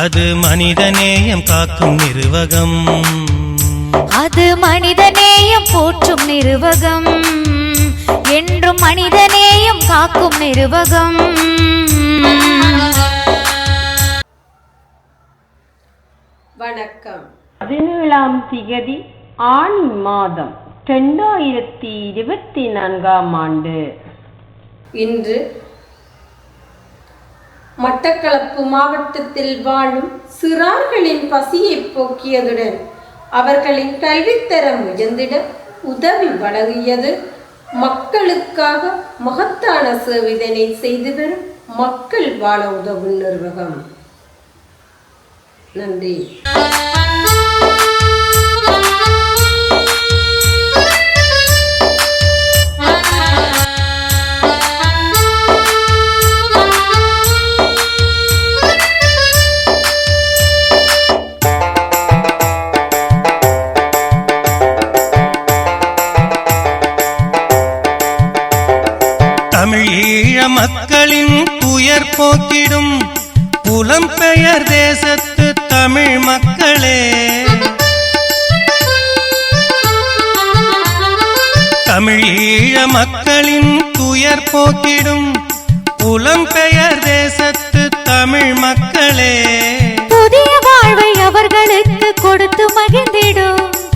அது மனிதநேயம் காக்கும் நிர்வகம். அது மனிதநேயம் போற்றும் நிருவகம். என்றும் மனிதநேயம் காக்கும் நிருவகம். வணக்கம். பதினேழாம் திகதி ஆணி மாதம் ரெண்டாயிரத்தி இருபத்தி நான்காம் ஆண்டு. இன்று மட்டக்களப்பு மாவட்டத்தில் வாழும் சிறார்களின் பசியை போக்கியதுடன் அவர்களின் கல்வித்தரம் உயர்ந்திட உதவி வழங்கியது. மக்களுக்காக மகத்தான சேவிதனை செய்து வரும் மக்கள் வாழ உதவும் நிர்வாகம். நன்றி. மக்களின் துயர் போக்கிடும் புலம்பெயர் தேசத்து தமிழ் மக்களே. தமிழ் ஈழ மக்களின் துயர் போக்கிடும் புலம்பெயர் தேசத்து தமிழ் மக்களே.